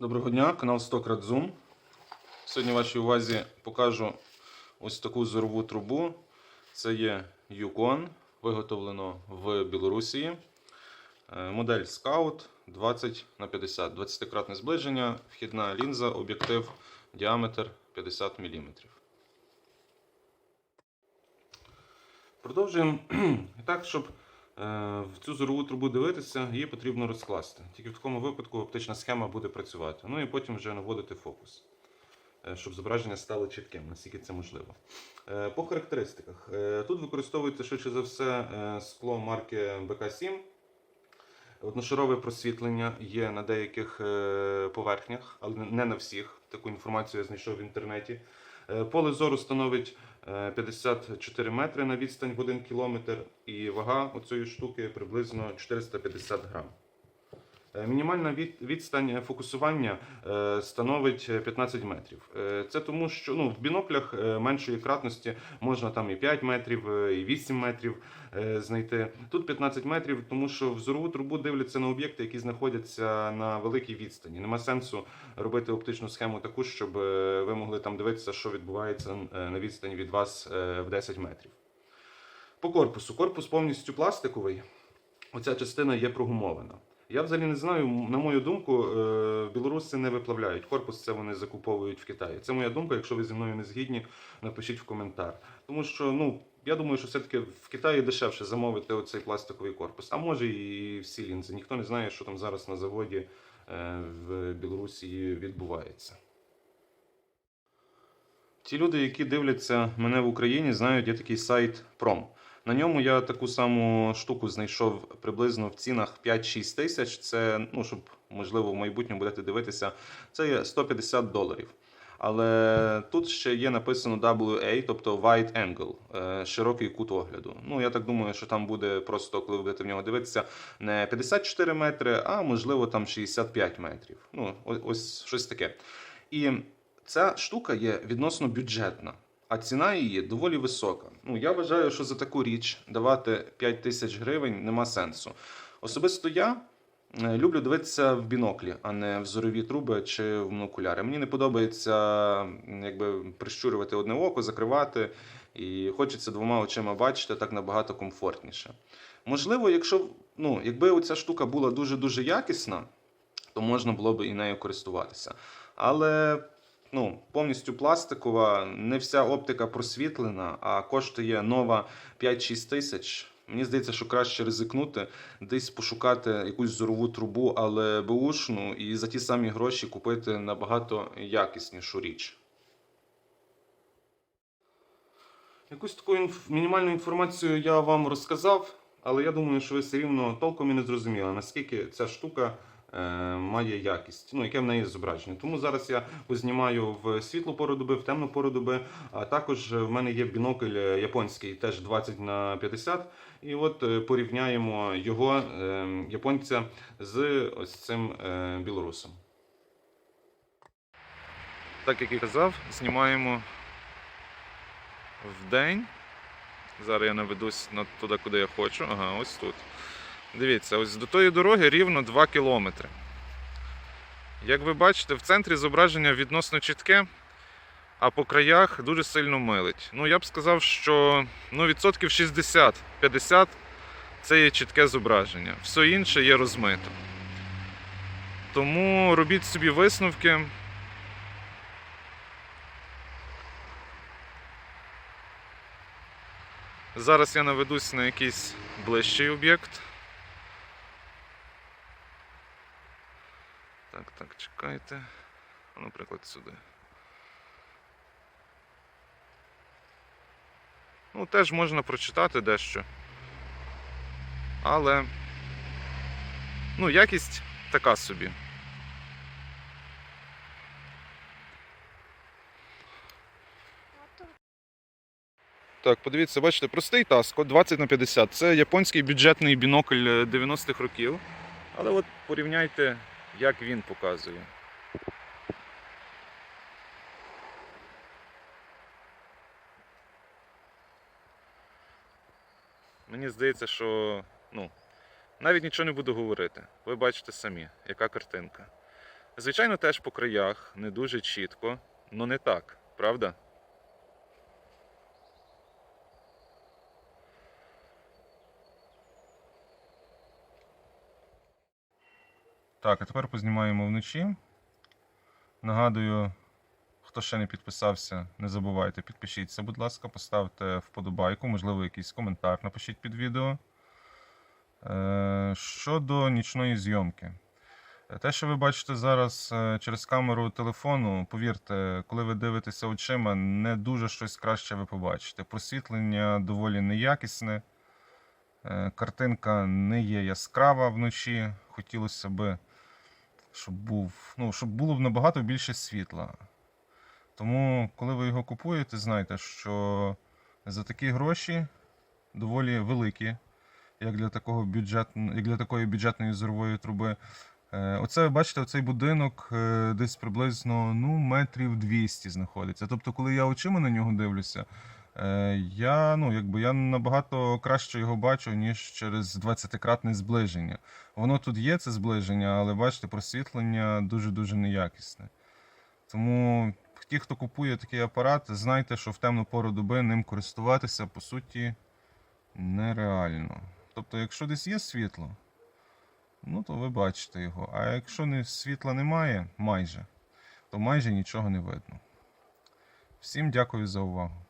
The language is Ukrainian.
Доброго дня, канал 100 крат Zoom. Сьогодні вашій увазі покажу ось таку зорову трубу. Це є Yukon, виготовлено в Білорусі. Е, Модель Scout 20 на 50 20-кратне зближення, вхідна лінза, об'єктив, діаметр 50 мм. Продовжуємо. І так, щоб в цю зорову трубу дивитися, її потрібно розкласти. Тільки в такому випадку оптична схема буде працювати. Ну і потім вже наводити фокус, е, щоб зображення стало чітким, наскільки це можливо. Е, По характеристиках. Е, Тут використовується швидше за все е, скло марки БК7. Одношарове просвітлення є на деяких е, поверхнях, але не на всіх. Таку інформацію я знайшов в інтернеті. Е, Поле зору становить е, 54 метри на відстань в 1 кілометр, і вага оцієї штуки приблизно 450 грам. Е, Мінімальна відстань фокусування е, становить 15 метрів. Е, Це тому, що ну, в біноклях меншої кратності можна там і 5 метрів, і 8 метрів знайти. Тут 15 метрів, тому що в зорову трубу дивляться на об'єкти, які знаходяться на великій відстані. Нема сенсу робити оптичну схему таку, щоб ви могли там дивитися, що відбувається на відстані від вас в 10 метрів. По корпусу. Корпус повністю пластиковий. Оця частина є прогумована. Я взагалі не знаю, на мою думку, е, білоруси не виплавляють. Корпус це вони закуповують в Китаї. Це моя думка. Якщо ви зі мною не згідні, напишіть в коментар. Тому що, ну, я думаю, що все-таки в Китаї дешевше замовити оцей пластиковий корпус. А може і всі лінзи. Ніхто не знає, що там зараз на заводі е, в Білорусі відбувається. Ті люди, які дивляться мене в Україні, знають, є такий сайт Prom. На ньому я таку саму штуку знайшов приблизно в цінах 5-6 тисяч. Це, ну, щоб можливо в майбутньому будете дивитися, це є 150 доларів. Але тут ще є написано WA, тобто Wide Angle, е, широкий кут огляду. Ну, я так думаю, що там буде просто, коли ви будете в нього дивитися, не 54 метри, а можливо там 65 метрів. Ну, ось щось таке. І ця штука є відносно бюджетна, а ціна її доволі висока. Ну, я вважаю, що за таку річ давати 5 тисяч гривень нема сенсу. Особисто я е, люблю дивитися в біноклі, а не в зорові труби чи в монокуляри. Мені не подобається якби, прищурювати одне око, закривати, і хочеться двома очима бачити так набагато комфортніше. Можливо, якщо ну, якби оця штука була дуже-дуже якісна, то можна було б і нею користуватися. Але ну, повністю пластикова, не вся оптика просвітлена, а коштує нова 5-6 тисяч. Мені здається, що краще ризикнути, десь пошукати якусь зорову трубу, але беушну, і за ті самі гроші купити набагато якіснішу річ. Якусь таку інф... мінімальну інформацію я вам розказав, але я думаю, що ви все рівно толком і не зрозуміли, наскільки ця штука має якість, ну, яке в неї зображення. Тому зараз я познімаю в світлу пору доби, в темну пору доби, а також в мене є бінокль е, японський, теж 20 на 50 І от е, порівняємо його е, японця з ось цим е, білорусом. Так як і казав, знімаємо в день. Зараз я наведусь на туди, куди я хочу. Ага, ось тут. Дивіться, ось до тої дороги рівно 2 кілометри. Як ви бачите, в центрі зображення відносно чітке, а по краях дуже сильно милить. Ну, я б сказав, що ну, відсотків 60-50 це є чітке зображення. Все інше є розмито. Тому робіть собі висновки. Зараз я наведусь на якийсь ближчий об'єкт. Так, так, чекайте. Наприклад, сюди. Ну, теж можна прочитати дещо. Але. Ну, якість така собі. Так, подивіться, бачите, простий Таско 20 на 50. Це японський бюджетний бінокль е, 90-х років. Але от порівняйте, як він показує. Мені здається, що ну, навіть нічого не буду говорити. Ви бачите самі, яка картинка. Звичайно, теж по краях, не дуже чітко, але не так, правда? Так, а тепер познімаємо вночі. Нагадую, хто ще не підписався, не забувайте, підпишіться, будь ласка, поставте вподобайку, можливо, якийсь коментар напишіть під відео. Е, Щодо нічної зйомки. Те, що ви бачите зараз е, через камеру телефону, повірте, коли ви дивитеся очима, не дуже щось краще ви побачите. Просвітлення доволі неякісне, е, картинка не є яскрава вночі. Хотілося б, щоб, був, ну, щоб було б набагато більше світла. Тому, коли ви його купуєте, знайте, що за такі гроші доволі великі, як для, такого бюджет, як для такої бюджетної зорової труби. Е, Оце бачите, оцей будинок е, десь приблизно ну, метрів 200 знаходиться. Тобто, коли я очима на нього дивлюся, я, ну, якби, я набагато краще його бачу, ніж через 20-кратне зближення. Воно тут є, це зближення, але бачите, просвітлення дуже-дуже неякісне. Тому ті, хто купує такий апарат, знайте, що в темну пору доби ним користуватися, по суті, нереально. Тобто, якщо десь є світло, ну то ви бачите його. А якщо світла немає, майже, то майже нічого не видно. Всім дякую за увагу.